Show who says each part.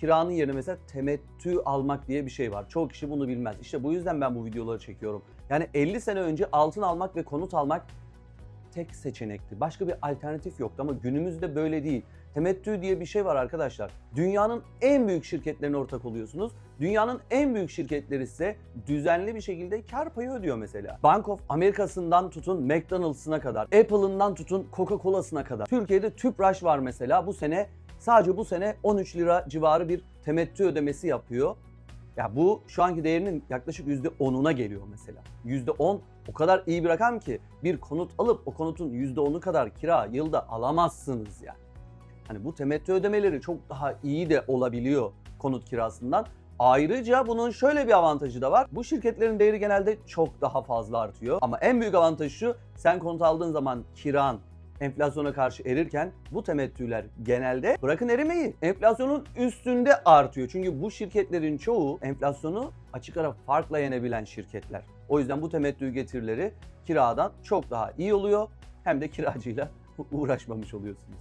Speaker 1: kiranın yerine mesela temettü almak diye bir şey var. Çoğu kişi bunu bilmez. İşte bu yüzden ben bu videoları çekiyorum. Yani 50 sene önce altın almak ve konut almak tek seçenekti. Başka bir alternatif yoktu ama günümüzde böyle değil. Temettü diye bir şey var arkadaşlar. Dünyanın en büyük şirketlerine ortak oluyorsunuz. Dünyanın en büyük şirketleri ise düzenli bir şekilde kar payı ödüyor mesela. Bank of Amerika'sından tutun McDonald's'ına kadar, Apple'ından tutun Coca-Cola'sına kadar. Türkiye'de Tüpraş var mesela bu sene sadece bu sene 13 lira civarı bir temettü ödemesi yapıyor. Ya bu şu anki değerinin yaklaşık %10'una geliyor mesela. %10 o kadar iyi bir rakam ki bir konut alıp o konutun %10'u kadar kira yılda alamazsınız yani. Hani bu temettü ödemeleri çok daha iyi de olabiliyor konut kirasından. Ayrıca bunun şöyle bir avantajı da var. Bu şirketlerin değeri genelde çok daha fazla artıyor. Ama en büyük avantajı şu, sen konut aldığın zaman kiran enflasyona karşı erirken bu temettüler genelde bırakın erimeyi enflasyonun üstünde artıyor. Çünkü bu şirketlerin çoğu enflasyonu açık ara farkla yenebilen şirketler. O yüzden bu temettü getirileri kiradan çok daha iyi oluyor. Hem de kiracıyla uğraşmamış oluyorsunuz.